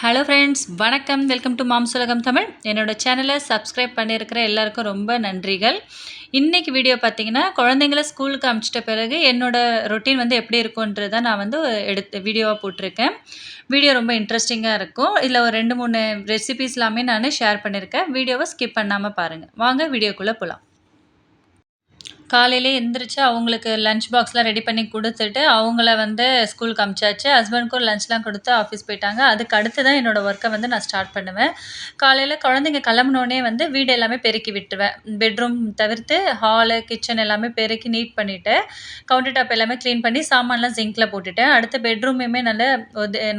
Hello friends வணக்கம். Welcome to moms உலகம் தமிழ் என்னோடய சேனலை சப்ஸ்கிரைப் பண்ணியிருக்கிற எல்லாருக்கும் ரொம்ப நன்றிகள். இன்றைக்கி வீடியோ பார்த்தீங்கன்னா குழந்தைங்கள ஸ்கூலுக்கு அனுப்பிச்சிட்ட பிறகு என்னோடய ரொட்டீன் வந்து எப்படி இருக்குன்றதை நான் வந்து எடுத்து வீடியோவாக போட்டிருக்கேன். வீடியோ ரொம்ப இன்ட்ரெஸ்டிங்காக இருக்கும். இதில் ஒரு ரெண்டு மூணு ரெசிபிஸ் எல்லாமே நான் ஷேர் பண்ணியிருக்கேன் வீடியோவை ஸ்கிப் பண்ணாமல் பாருங்கள் வாங்க வீடியோக்குள்ளே போகலாம் காலையிலே எந்திரிச்சு அவங்களுக்கு லஞ்ச் பாக்ஸ்லாம் ரெடி பண்ணி கொடுத்துட்டு அவங்கள வந்து ஸ்கூலுக்கு அமிச்சாச்சு. ஹஸ்பண்ட்க்கும் லஞ்ச்லாம் கொடுத்து ஆஃபீஸ் போயிட்டாங்க. அதுக்கு அடுத்து தான் என்னோடய ஒர்க்கை வந்து நான் ஸ்டார்ட் பண்ணுவேன். காலையில் குழந்தைங்க கிளம்பினோடனே வந்து வீடு எல்லாமே பெருக்கி விட்டுருவேன். பெட்ரூம் தவிர்த்து ஹாலு கிச்சன் எல்லாமே பெருக்கி நீட் பண்ணிவிட்டு கவுண்டர் டாப் எல்லாமே க்ளீன் பண்ணி சாமான்லாம் ஜிங்கில் போட்டுட்டேன். அடுத்து பெட்ரூமையுமே நல்லா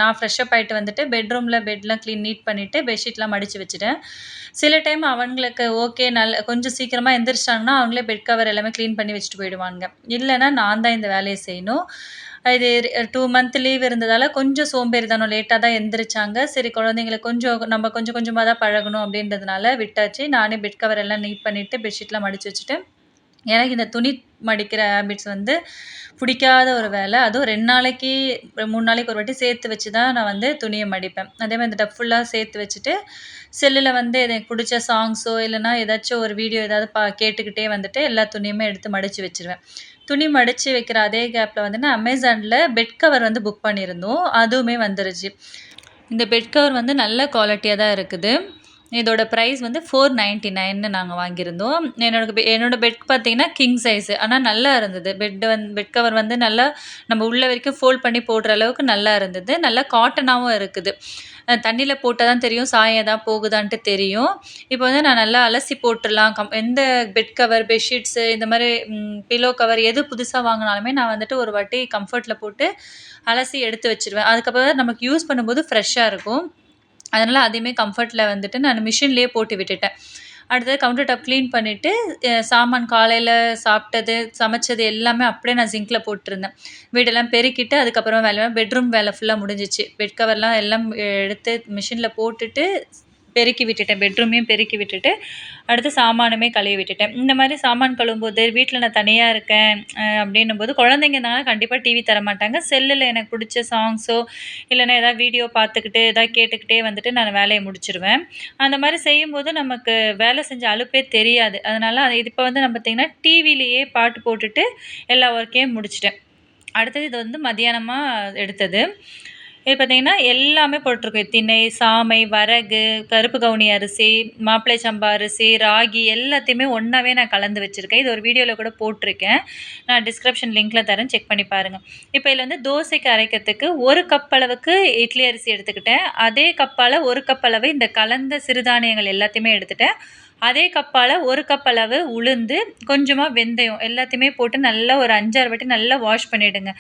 நான் ஃப்ரெஷ்ஷப் ஆகிட்டு வந்துட்டு பெட்ரூமில் பெட்லாம் க்ளீன் நீட் பண்ணிவிட்டு பெட்ஷீட்லாம் மடித்து வச்சுட்டேன். சில டைம் அவங்களுக்கு ஓகே நல்ல கொஞ்சம் சீக்கிரமாக எந்திரிச்சிட்டாங்கன்னா அவங்களே பெட் கவர் எல்லாமே க்ளீன் பண்ணி வச்சுட்டு போயிடுவாங்க. இல்லைன்னா நான் தான் இந்த வேலையை செய்யணும். இது டூ மந்த் லீவ் இருந்ததால் கொஞ்சம் சோம்பேறி தானோ லேட்டாக தான் எந்திரிச்சாங்க. சரி குழந்தைங்களுக்கு கொஞ்சம் நம்ம கொஞ்சம் கொஞ்சமாக தான் பழகணும் அப்படின்றதுனால விட்டாச்சு. நானே பெட் கவர் எல்லாம் நீட் பண்ணிவிட்டு பெட்ஷீட்லாம் மடித்து வச்சுட்டு எனக்கு இந்த துணி மடிக்கிற ஹேபிட்ஸ் வந்து பிடிக்காத ஒரு வேலை. அதுவும் ரெண்டு நாளைக்கு மூணு நாளைக்கு ஒரு வாட்டி சேர்த்து வச்சு தான் நான் வந்து துணியை மடிப்பேன். அதே மாதிரி இந்த டப் ஃபுல்லாக சேர்த்து வச்சுட்டு செல்லில் வந்து எனக்கு பிடிச்ச சாங்ஸோ இல்லைனா ஏதாச்சும் ஒரு வீடியோ ஏதாவது பா கேட்டுக்கிட்டே வந்துட்டு எல்லா துணியுமே எடுத்து மடித்து வச்சுருவேன். துணி மடித்து வைக்கிற அதே கேப்பில் வந்து நான் அமேசானில் பெட் கவர் வந்து புக் பண்ணியிருந்தோம். அதுவுமே வந்துருச்சு. இந்த பெட் கவர் வந்து நல்ல குவாலிட்டியாக தான் இருக்குது. இதோட ப்ரைஸ் வந்து ஃபோர் நைன்ட்டி நைன்னு நாங்கள் வாங்கியிருந்தோம். என்னோட பெ என்னோடய பெட் பார்த்தீங்கன்னா கிங் சைஸு ஆனால் நல்லா இருந்தது. பெட்டு வந் பெட் கவர் வந்து நல்லா நம்ம உள்ள வரைக்கும் ஃபோல்ட் பண்ணி போடுற அளவுக்கு நல்லா இருந்தது. நல்லா காட்டனாகவும் இருக்குது. தண்ணியில் போட்டால் தான் தெரியும் சாயம் தான் போகுதான்ட்டு தெரியும். இப்போ வந்து நான் நல்லா அலசி போட்டுடலாம். கம் எந்த பெட் கவர் பெட்ஷீட்ஸு இந்த மாதிரி பிலோ கவர் எது புதுசாக வாங்கினாலுமே நான் வந்துட்டு ஒரு வாட்டி கம்ஃபர்ட்டில் போட்டு அலசி எடுத்து வச்சுருவேன். அதுக்கப்புறம் நமக்கு யூஸ் பண்ணும்போது ஃப்ரெஷ்ஷாக இருக்கும். அதனால் அதையுமே கம்ஃபர்ட்டில் வந்துட்டு நான் மிஷின்லேயே போட்டு விட்டுட்டேன். அடுத்தது கவுண்டர் டாப் க்ளீன் பண்ணிவிட்டு சாமான் காலையில் சாப்பிட்டது சமைச்சது எல்லாமே அப்படியே நான் ஜிங்கில் போட்டிருந்தேன். வீடெல்லாம் பெருக்கிட்டு அதுக்கப்புறமா வேலை பெட்ரூம் வேலை ஃபுல்லாக முடிஞ்சிச்சு. பெட் கவர்லாம் எல்லாம் எடுத்து மிஷினில் போட்டுட்டு பெருக்கி விட்டுட்டேன். பெட்ரூமையும் பெருக்கி விட்டுட்டு அடுத்து சாமானுமே கழுவி விட்டுட்டேன். இந்த மாதிரி சாமான் கழுவும்போது வீட்டில் நான் தனியாக இருக்கேன் அப்படின்னும் போது குழந்தைங்கனால கண்டிப்பாக டிவி தர மாட்டாங்க. செல்லில் எனக்கு பிடிச்ச சாங்ஸோ இல்லைன்னா ஏதாவது வீடியோ பார்த்துக்கிட்டு எதாவது கேட்டுக்கிட்டே வந்துட்டு நான் வேலையை முடிச்சிருவேன். அந்த மாதிரி செய்யும்போது நமக்கு வேலை செஞ்ச அலுப்பே தெரியாது. அதனால் இது இப்போ வந்து நம்ம பார்த்திங்கன்னா டிவிலேயே பாட்டு போட்டுட்டு எல்லா ஒர்க்கையும் முடிச்சிட்டேன். அடுத்தது இது வந்து மதியானமாக எடுத்தது. இது பார்த்திங்கன்னா எல்லாமே போட்டிருக்கோம். திணை சாமை வரகு கருப்பு கவுனி அரிசி மாப்பிளை சம்பா அரிசி ராகி எல்லாத்தையுமே ஒன்றாவே நான் கலந்து வச்சுருக்கேன். இது ஒரு வீடியோவில் கூட போட்டிருக்கேன். நான் டிஸ்கிரிப்ஷன் லிங்க்கில் தரேன். செக் பண்ணி பாருங்கள் இப்போ இதில் வந்து தோசைக்கு அரைக்கிறதுக்கு ஒரு கப் அளவுக்கு இட்லி அரிசி எடுத்துக்கிட்டேன். அதே கப்பால் ஒரு கப் அளவு இந்த கலந்த சிறுதானியங்கள் எல்லாத்தையுமே எடுத்துகிட்டேன் அதே கப்பால் ஒரு கப் அளவு உளுந்து கொஞ்சமாக வெந்தயம் எல்லாத்தையுமே போட்டு நல்லா ஒரு அஞ்சாறு வாட்டி நல்லா வாஷ் பண்ணிவிடுங்க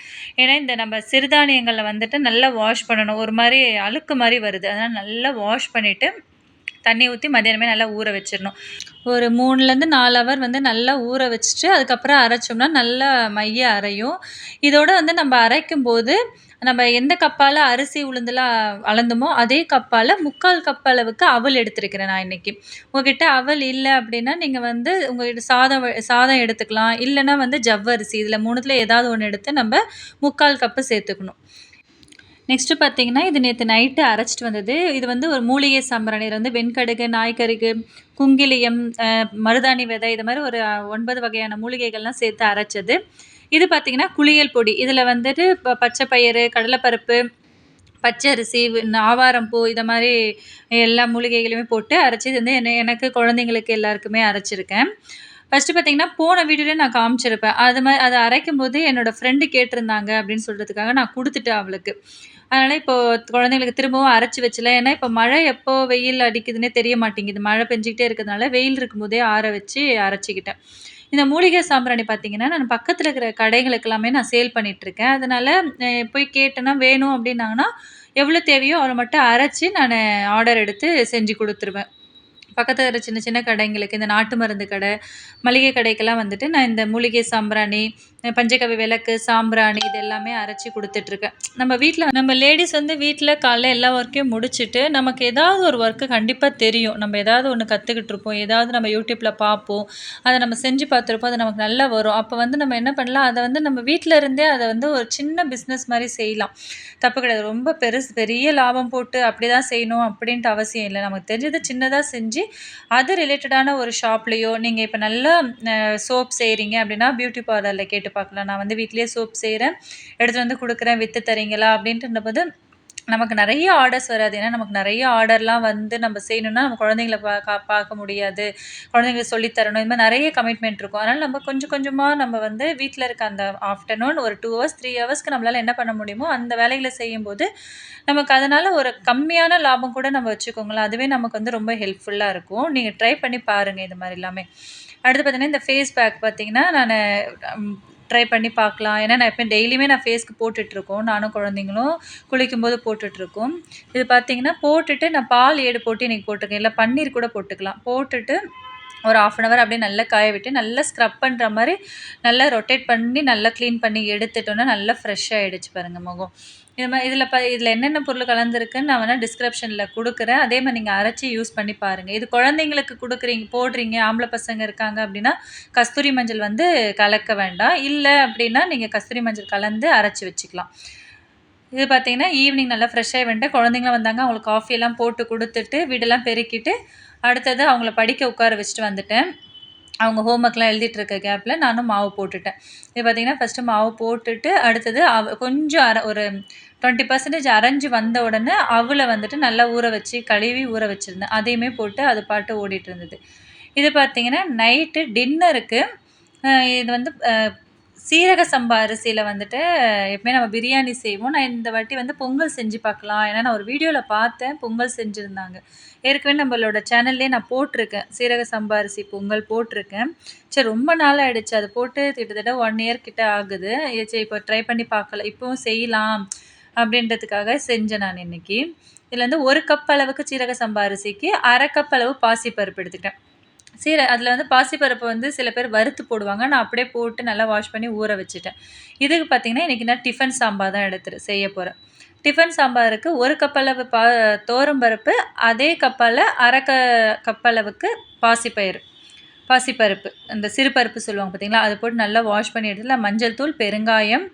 ஏன்னா இந்த நம்ம சிறுதானியங்களில் வந்துட்டு நல்லா வாஷ் பண்ணணும். ஒரு மாதிரி அழுக்கு மாதிரி வருது. அதனால் நல்லா வாஷ் பண்ணிவிட்டு தண்ணி ஊற்றி மதியானமே நல்லா ஊற வச்சிடணும். ஒரு மூணுலேருந்து நாலு ஹவர் வந்து நல்லா ஊற வச்சுட்டு அதுக்கப்புறம் அரைச்சோம்னா நல்லா மைய அரையும். இதோடு வந்து நம்ம அரைக்கும் போது நம்ம எந்த கப்பால் அரிசி உளுந்தெல்லாம் அளந்தோமோ அதே கப்பால் முக்கால் கப் அளவுக்கு அவல் எடுத்துருக்கிறேன் நான் இன்றைக்கி உங்ககிட்ட அவல் இல்லை அப்படின்னா நீங்கள் வந்து உங்கள்கிட்ட சாதம் சாதம் எடுத்துக்கலாம். இல்லைன்னா வந்து ஜவ்வரிசி இதில் மூணுத்தில் ஏதாவது ஒன்று எடுத்து நம்ம முக்கால் கப்பு சேர்த்துக்கணும். நெக்ஸ்ட்டு பார்த்தீங்கன்னா இது நேற்று நைட்டு அரைச்சிட்டு வந்தது. இது வந்து ஒரு மூலிகை சாம்பிராணி வந்து வெண்கடுகு நாய்க்கருகு குங்கிலியம் மருதாணி விதை இது மாதிரி ஒரு ஒன்பது வகையான மூலிகைகள்லாம் சேர்த்து அரைச்சது. இது பார்த்திங்கன்னா குளியல் பொடி. இதில் வந்துட்டு இப்போ பச்சை பயிறு கடலைப்பருப்பு பச்சரிசி ஆவாரம்பூ இதை மாதிரி எல்லா மூலிகைகளையுமே போட்டு அரைச்சி இது வந்து என்ன எனக்கு குழந்தைங்களுக்கு எல்லாருக்குமே அரைச்சிருக்கேன். ஃபஸ்ட்டு பார்த்தீங்கன்னா போன வீடியோவில் நான் காமிச்சிருப்பேன். அது மாதிரி அதை அரைக்கும் போது என்னோடய ஃப்ரெண்டு கேட்டிருந்தாங்க அப்படின்னு சொல்கிறதுக்காக நான் கொடுத்துட்டேன் அவளுக்கு. அதனால் இப்போது குழந்தைங்களுக்கு திரும்பவும் அரைச்சி வச்சல. ஏன்னா இப்போ மழை எப்போ வெயில் அடிக்குதுன்னே தெரிய மாட்டேங்குது. மழை பெஞ்சிக்கிட்டே இருக்கிறதுனால வெயில் இருக்கும்போதே ஆற வச்சு அரைச்சிக்கிட்டேன். இந்த மூலிகை சாம்பிராணி பார்த்தீங்கன்னா நான் பக்கத்தில் இருக்கிற கடைகளுக்கு எல்லாமே நான் சேல் பண்ணிகிட்ருக்கேன் அதனால் போய் கேட்டேன்னா வேணும் அப்படின்னாங்கன்னா எவ்வளோ தேவையோ அவ்வளோ மட்டும் அரைச்சி நான் ஆர்டர் எடுத்து செஞ்சு கொடுத்துருவேன். பக்கத்தில் இருக்கிற சின்ன சின்ன கடைங்களுக்கு இந்த நாட்டு மருந்து கடை மளிகை கடைக்கெல்லாம் வந்துட்டு நான் இந்த மூலிகை சாம்பிராணி பஞ்சகவி விளக்கு, சாம்பிராணி இது எல்லாமே அரைச்சி கொடுத்துட்ருக்கேன் நம்ம வீட்டில் நம்ம லேடிஸ் வந்து வீட்டில் காலைல எல்லா ஒர்க்கையும் முடிச்சுட்டு, நமக்கு ஏதாவது ஒரு ஒர்க்கு கண்டிப்பாக தெரியும். நம்ம ஏதாவது ஒன்று கற்றுக்கிட்டு இருப்போம் ஏதாவது நம்ம யூடியூப்பில் பார்ப்போம். அதை நம்ம செஞ்சு பார்த்துருப்போம். அது நமக்கு நல்லா வரும். அப்போ வந்து நம்ம என்ன பண்ணலாம், அதை வந்து நம்ம வீட்டில் இருந்தே அதை வந்து ஒரு சின்ன பிஸ்னஸ் மாதிரி செய்யலாம். தப்பு கிடையாது. ரொம்ப பெருசு பெரிய லாபம் போட்டு அப்படி தான் செய்யணும் அப்படின்ட்டு அவசியம் இல்லை நமக்கு தெரிஞ்சதை சின்னதாக செஞ்சு, அது ரிலேட்டடான ஒரு ஷாப்லேயோ நீங்கள் இப்போ நல்லா சோப் செய்கிறீங்க அப்படின்னா, பியூட்டி பார்லரில் கேட்டு பார்க்கலாம். நான் வந்து வீட்லேயே சோப் செய்கிறேன் எடுத்துகிட்டு வந்து கொடுக்குறேன் விற்று தரீங்களா அப்படின்ட்டுன்றபோது, நமக்கு நிறைய ஆர்டர்ஸ் வராது. ஏன்னா நமக்கு நிறைய ஆர்டர்லாம் வந்து நம்ம செய்யணும்னா, நம்ம குழந்தைங்கள பா பார்க்க முடியாது. குழந்தைங்களுக்கு சொல்லித்தரணும் இது மாதிரி நிறைய கமிட்மெண்ட் இருக்கும். அதனால் நம்ம கொஞ்சம் கொஞ்சமாக நம்ம வந்து வீட்டில் இருக்க அந்த ஆஃப்டர்நூன் ஒரு டூ ஹவர்ஸ், த்ரீ ஹவர்ஸ்க்கு நம்மளால் என்ன பண்ண முடியுமோ, அந்த வேலைகளை செய்யும்போது, நமக்கு அதனால் ஒரு கம்மியான லாபம் கூட நம்ம வச்சுக்கோங்களேன். அதுவே நமக்கு வந்து ரொம்ப ஹெல்ப்ஃபுல்லாக இருக்கும். நீங்கள் ட்ரை பண்ணி பாருங்கள் இது மாதிரி எல்லாமே. அடுத்து பார்த்தீங்கன்னா, இந்த ஃபேஸ் பேக் பார்த்தீங்கன்னா, நான் ட்ரை பண்ணி பார்க்கலாம். ஏன்னா நான் எப்போ டெய்லியுமே நான் ஃபேஸ்க்கு போட்டுட்ருக்கோம். நானும் குழந்தைங்களும் குளிக்கும்போது போட்டுட்ருக்கோம். இது பார்த்தீங்கன்னா, போட்டுட்டு நான் பால் ஏடு போட்டு இன்றைக்கி போட்டிருக்கேன் இல்லை பன்னீர் கூட போட்டுக்கலாம். போட்டுட்டு ஒரு 1/2 அன் ஹவர் அப்படியே நல்லா காய விட்டு, நல்லா ஸ்க்ரப் பண்ணுற மாதிரி நல்லா ரொட்டேட் பண்ணி, நல்லா க்ளீன் பண்ணி எடுத்துட்டோன்னா நல்லா ஃப்ரெஷ்ஷாக ஆகிடுச்சு பாருங்கள் முகம். இது மாதிரி இதில் ப இதில் என்னென்ன பொருள் கலந்துருக்குன்னு நான் வேணால் டிஸ்கிரிப்ஷனில் கொடுக்குறேன் அதே மாதிரி நீங்கள் அரைச்சி யூஸ் பண்ணி பாருங்கள் இது குழந்தைங்களுக்கு கொடுக்குறீங்க போடுறீங்க, ஆம்பளை பசங்க இருக்காங்க அப்படின்னா, கஸ்தூரி மஞ்சள் வந்து கலக்க வேண்டாம். இல்லை அப்படின்னா, நீங்கள் கஸ்தூரி மஞ்சள் கலந்து அரைச்சி வச்சுக்கலாம். இது பார்த்தீங்கன்னா, ஈவினிங் நல்லா ஃப்ரெஷ்ஷாக ஆகி குழந்தைங்களாம் வந்தாங்க. அவங்களுக்கு காஃபியெல்லாம் போட்டு கொடுத்துட்டு வீடெல்லாம் பெருக்கிட்டு, அடுத்தது அவங்கள படிக்க உட்கார வச்சுட்டு வந்துட்டேன். அவங்க ஹோம் ஒர்க்லாம் எழுதிட்டு இருக்க நானும் மாவு போட்டுட்டேன். இது பார்த்தீங்கன்னா, ஃபர்ஸ்ட்டு மாவு போட்டுட்டு, அடுத்தது அவ கொஞ்சம் அர ஒரு 20% அரைஞ்சு வந்த உடனே, அவில் வந்துட்டு நல்லா ஊற வச்சு, கழுவி ஊற வச்சுருந்தேன் அதையுமே போட்டு அது பாட்டு ஓடிட்டு இருந்தது. இது பார்த்தீங்கன்னா, நைட்டு டின்னருக்கு இது வந்து சீரக சம்பா அரிசியில் வந்துட்டு எப்பவுமே நம்ம பிரியாணி செய்வோம். நான் இந்த வாட்டி வந்து பொங்கல் செஞ்சு பார்க்கலாம். ஏன்னா நான் ஒரு வீடியோவில் பார்த்தேன். பொங்கல் செஞ்சுருந்தாங்க ஏற்கனவே நம்மளோட சேனல்லே நான் போட்டிருக்கேன் சீரக சம்பா அரிசி பொங்கல் போட்டிருக்கேன் சரி ரொம்ப நாள் ஆகிடுச்சு அது போட்டு கிட்டத்தட்ட ஒன் இயர் கிட்ட ஆகுது. சரி இப்போ ட்ரை பண்ணி பார்க்கல இப்போவும் செய்யலாம் அப்படின்றதுக்காக செஞ்சேன் நான் இன்னைக்கு. இதில் வந்து ஒரு கப் அளவுக்கு சீரக சம்பா அரிசிக்கு அரை கப் அளவு பாசிப்பருப்பு எடுத்துக்கிட்டேன். சீர அதில் வந்து பாசிப்பருப்பு வந்து சில பேர் வறுத்து போடுவாங்க. நான் அப்படியே போட்டு நல்லா வாஷ் பண்ணி ஊற வச்சுட்டேன். இதுக்கு பார்த்தீங்கன்னா, இன்றைக்கி நான் டிஃபன் சாம்பார் தான் எடுத்துரு செய்ய போகிறேன் டிஃபன் சாம்பாருக்கு ஒரு கப்பளவு பா தோரம்பருப்பு அதே கப்பலில் அரை க கப்பளவுக்கு பாசிப்பயிறு பாசிப்பருப்பு. அந்த சிறுபருப்பு சொல்லுவாங்க பார்த்தீங்களா? அதை போட்டு நல்லா வாஷ் பண்ணி எடுத்துல மஞ்சள் தூள், பெருங்காயம்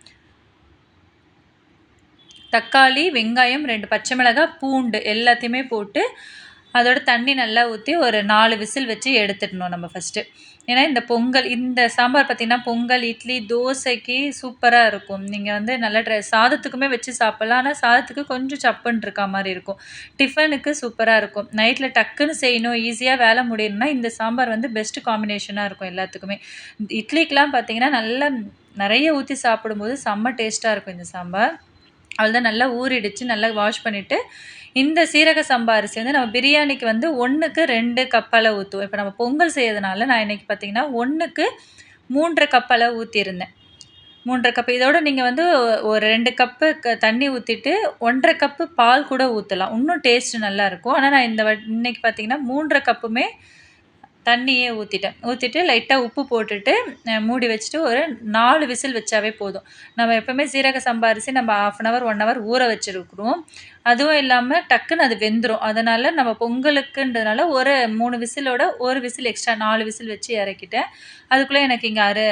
தக்காளி, வெங்காயம், ரெண்டு பச்சை மிளகாய், பூண்டு எல்லாத்தையுமே போட்டு, அதோட தண்ணி நல்லா ஊற்றி ஒரு நாலு விசில் வச்சு எடுத்துடணும் நம்ம ஃபர்ஸ்ட்டு. ஏன்னா இந்த பொங்கல் இந்த சாம்பார் பார்த்திங்கன்னா பொங்கல், இட்லி, தோசைக்கு சூப்பராக இருக்கும். நீங்கள் வந்து நல்லா ட்ரெஸ் சாதத்துக்குமே வச்சு சாப்பிட்லாம் ஆனால் சாதத்துக்கு கொஞ்சம் சப்புன்னு இருக்கா மாதிரி இருக்கும். டிஃபனுக்கு சூப்பராக இருக்கும். நைட்டில் டக்குன்னு செய்யணும், ஈஸியாக வேலை முடியணும்னா, இந்த சாம்பார் வந்து பெஸ்ட் காம்பினேஷனாக இருக்கும் எல்லாத்துக்குமே. இட்லிக்கெலாம் பார்த்தீங்கன்னா, நல்லா நிறைய ஊற்றி சாப்பிடும்போது செம்ம டேஸ்ட்டாக இருக்கும் இந்த சாம்பார். அவ்வளதான் நல்லா ஊறிடுச்சு. நல்லா வாஷ் பண்ணிவிட்டு இந்த சீரக சம்பா அரிசி வந்து நம்ம பிரியாணிக்கு வந்து 1க்கு 2 கப் ஊற்றுவோம் இப்போ நம்ம பொங்கல் செய்யறதுனால நான் இன்னைக்கு பார்த்தீங்கன்னா, 1க்கு 3 1/2 கப் அளவு ஊத்தியிருந்தேன். 3 1/2 கப் இதோட வந்து ஒரு ரெண்டு கப்பு க தண்ணி ஊற்றிட்டு ஒன்றரை கப்பு பால் கூட ஊற்றலாம் இன்னும் டேஸ்ட் நல்லாயிருக்கும் ஆனால் நான் இந்த வ இன்னைக்கு பார்த்தீங்கன்னா, 3 1/2 கப்புமே தண்ணியே ஊற்றிட்டேன் ஊற்றிட்டு லைட்டாக உப்பு போட்டுட்டு, மூடி வச்சுட்டு ஒரு நாலு விசில் வச்சாவே போதும். நம்ம எப்போவுமே சீரக சம்பா அரிசி நம்ம 1/2 அன் ஹவர், ஒன் ஹவர் ஊற வச்சுருக்குறோம் அதுவும் இல்லாமல் டக்குன்னு அது வெந்துடும் அதனால் நம்ம பொங்கலுக்குன்றதுனால ஒரு மூணு விசிலோட ஒரு விசில் எக்ஸ்ட்ரா நாலு விசில் வச்சு இறக்கிட்டேன். அதுக்குள்ளே எனக்கு இங்கே அரு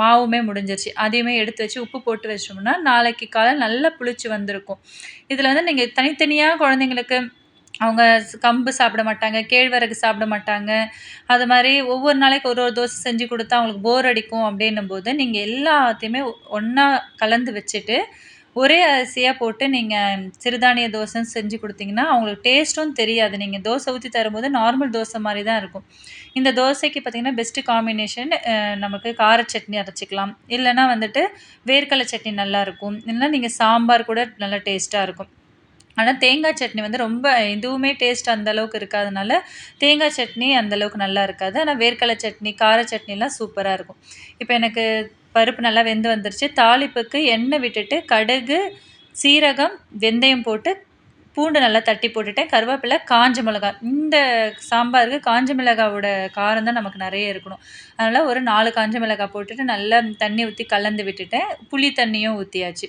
மாவுமே முடிஞ்சிருச்சு. அதையுமே எடுத்து வச்சு உப்பு போட்டு வச்சோம்னா, நாளைக்கு காலைல நல்லா புளிச்சு வந்திருக்கும். இதில் வந்து நீங்கள் தனித்தனியாக குழந்தைங்களுக்கு அவங்க கம்பு சாப்பிட மாட்டாங்க, கேழ்வரகு சாப்பிட மாட்டாங்க. அது மாதிரி ஒவ்வொரு நாளைக்கு ஒரு ஒரு தோசை செஞ்சு கொடுத்தா அவங்களுக்கு போர் அடிக்கும் அப்படின்னும்போது, நீங்கள் எல்லாத்தையுமே ஒன்றா கலந்து வச்சுட்டு, ஒரே அரிசியாக போட்டு நீங்கள் சிறுதானிய தோசைன்னு செஞ்சு கொடுத்தீங்கன்னா அவங்களுக்கு டேஸ்ட்டும் தெரியாது. நீங்கள் தோசை ஊற்றி தரும்போது நார்மல் தோசை மாதிரி தான் இருக்கும். இந்த தோசைக்கு பார்த்தீங்கன்னா, பெஸ்ட்டு காம்பினேஷன் நமக்கு கார சட்னி அரைச்சிக்கலாம் இல்லைனா வந்துட்டு வேர்க்கடல சட்னி நல்லாயிருக்கும் இல்லைன்னா நீங்கள் சாம்பார் கூட நல்லா டேஸ்ட்டாக இருக்கும். ஆனால் தேங்காய் சட்னி வந்து ரொம்ப இதுவுமே டேஸ்ட் அந்தளவுக்கு இருக்காதனால, தேங்காய் சட்னி அந்தளவுக்கு நல்லா இருக்காது. ஆனால் வேர்க்கடலை சட்னி, கார சட்னிலாம் சூப்பராக இருக்கும். இப்போ எனக்கு பருப்பு நல்லா வெந்து வந்துருச்சு. தாளிப்புக்கு எண்ணெய் விட்டுட்டு, கடுகு, சீரகம், வெந்தயம் போட்டு பூண்டு நல்லா தட்டி போட்டுட்டேன் கருவேப்பிலை காஞ்ச மிளகாய் இந்த சாம்பாருக்கு காஞ்ச மிளகாவோட காரம் தான் நமக்கு நிறைய இருக்கணும். அதனால் ஒரு நாலு காஞ்ச மிளகாய் போட்டுட்டு நல்லா தண்ணி ஊற்றி கலந்து விட்டுட்டேன் புளி தண்ணியும் ஊற்றியாச்சு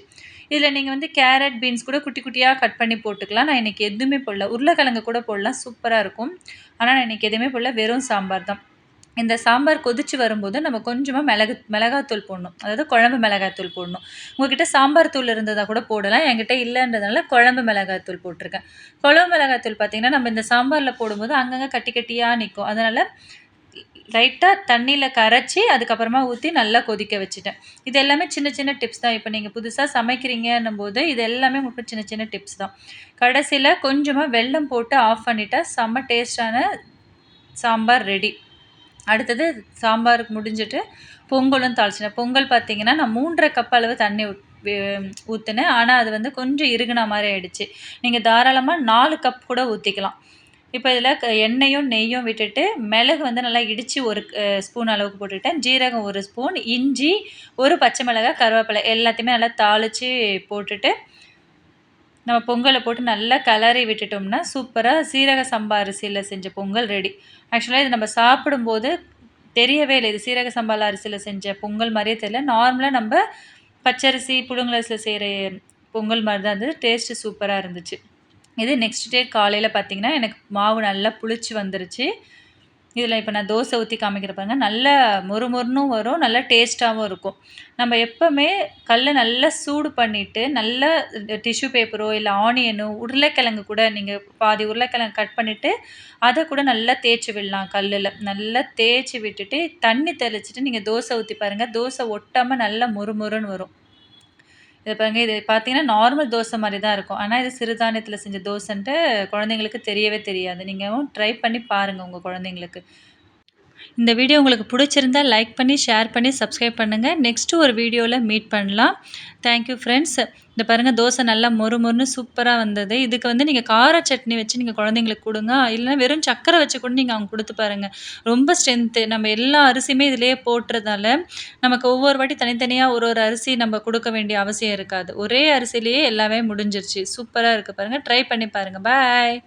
இதில் நீங்கள் வந்து கேரட் பீன்ஸ் கூட குட்டி குட்டியாக கட் பண்ணி போட்டுக்கலாம். நான் இன்றைக்கி எதுவுமே போடல. உருளைக்கிழங்கு கூட போடலாம். சூப்பராக இருக்கும். ஆனால் நான் இன்றைக்கி எதுவுமே போடல. வெறும் சாம்பார் தான். இந்த சாம்பார் கொதிச்சு வரும்போது நம்ம கொஞ்சமாக மிளகு மிளகாத்தூள் போடணும். அதாவது குழம்பு மிளகாத்தூள் போடணும். உங்கள்கிட்ட சாம்பார் தூள் இருந்ததாக கூட போடலாம். என்கிட்ட இல்லைன்றதுனால குழம்பு மிளகாத்தூள் போட்டிருக்கேன். குழம்பு மிளகாத்தூள் பார்த்திங்கன்னா நம்ம இந்த சாம்பாரில் போடும்போது அங்கங்கே கட்டி கட்டியாக நிற்கும் அதனால் லைட்டாக தண்ணியில் கரைச்சி அதுக்கப்புறமா ஊற்றி நல்லா கொதிக்க வச்சுட்டேன். இது எல்லாமே சின்ன சின்ன டிப்ஸ் தான். இப்போ நீங்கள் புதுசாக சமைக்கிறீங்கன்னும் போது இது எல்லாமே உங்களுக்கு சின்ன சின்ன டிப்ஸ் தான். கடைசியில் கொஞ்சமாக வெல்லம் போட்டு ஆஃப் பண்ணிட்டா செம்ம டேஸ்டான சாம்பார் ரெடி அடுத்தது சாம்பாருக்கு முடிஞ்சிட்டு பொங்கலும் தாளிச்சினேன் பொங்கல் பார்த்தீங்கன்னா நான் மூன்றரை கப் அளவு தண்ணி ஊற்றினேன் ஆனால் அது வந்து கொஞ்சம் இறுகுன மாதிரி ஆயிடுச்சு. நீங்கள் தாராளமாக நாலு கப் கூட ஊற்றிக்கலாம் இப்போ இதில் எண்ணெயும் நெய்யும் விட்டுட்டு மிளகு வந்து நல்லா இடித்து ஒரு ஸ்பூன் அளவுக்கு போட்டுக்கிட்டேன். ஜீரகம் ஒரு ஸ்பூன் இஞ்சி ஒரு பச்சை மிளகாய் கருவேப்பிலை எல்லாத்தையுமே நல்லா தாளித்து போட்டுட்டு நம்ம பொங்கலை போட்டு நல்லா கலரி விட்டுட்டோம்னா சூப்பராக சீரக சம்பா அரிசியில் செஞ்ச பொங்கல் ரெடி. ஆக்சுவலாக இது நம்ம சாப்பிடும்போது தெரியவே இல்லை இது சீரக சம்பால் அரிசியில் செஞ்ச பொங்கல் மாதிரியே தெரியல. நார்மலாக நம்ம பச்சரிசி புழுங்கலரிசியில் செய்கிற பொங்கல் மாதிரி தான் இருந்தது டேஸ்ட்டு சூப்பராக இருந்துச்சு. இது நெக்ஸ்ட் டே காலையில் பார்த்திங்கன்னா எனக்கு மாவு நல்லா புளிச்சு வந்துருச்சு. இதில் இப்போ நான் தோசை ஊற்றி காமிக்கிற பாருங்க. நல்ல மொறு வரும் நல்லா டேஸ்ட்டாகவும் இருக்கும். நம்ம எப்போவுமே கல்லை நல்லா சூடு பண்ணிவிட்டு நல்ல டிஷ்யூ பேப்பரோ இல்லை ஆனியனோ உருளைக்கிழங்கு கூட நீங்கள் பாதி உருளைக்கிழங்கு கட் பண்ணிவிட்டு அதை கூட நல்லா தேய்ச்சி விடலாம் கல்லில். நல்லா தேய்ச்சி விட்டுட்டு தண்ணி தெளிச்சிட்டு நீங்கள் தோசை ஊற்றி பாருங்கள் தோசை ஒட்டாமல் நல்லா மொறு மொறுன்னு வரும். இது பாருங்க இது பார்த்தீங்கன்னா நார்மல் தோசை மாதிரி தான் இருக்கும். ஆனால் இது சிறுதானியத்தில் செஞ்ச தோசைன்ட்டு குழந்தைங்களுக்கு தெரியவே தெரியாது. நீங்களும் ட்ரை பண்ணி பாருங்கள் உங்கள் குழந்தைங்களுக்கு. இந்த வீடியோ உங்களுக்கு பிடிச்சிருந்தா லைக் பண்ணி ஷேர் பண்ணி சப்ஸ்கிரைப் பண்ணுங்கள் நெக்ஸ்ட்டு ஒரு வீடியோவில் மீட் பண்ணலாம். தேங்க்யூ ஃப்ரெண்ட்ஸ் இந்த பாருங்கள் தோசை நல்லா மொறு மொறுன்னு சூப்பராக வந்தது. இதுக்கு வந்து நீங்கள் கார சட்னி வச்சு நீங்கள் குழந்தைங்களுக்கு கொடுங்க. இல்லைனா வெறும் சக்கரை வச்சு கூட நீங்கள் அவங்க கொடுத்து பாருங்கள் ரொம்ப ஸ்ட்ரென்த்து நம்ம எல்லா அரிசியுமே இதிலே போட்டுறதால நமக்கு ஒவ்வொரு வாட்டி தனித்தனியாக ஒரு ஒரு அரிசி நம்ம கொடுக்க வேண்டிய அவசியம் இருக்காது. ஒரே அரிசிலேயே எல்லாமே முடிஞ்சிருச்சு. சூப்பராக இருக்குது பாருங்கள் ட்ரை பண்ணி பாருங்கள் பாய்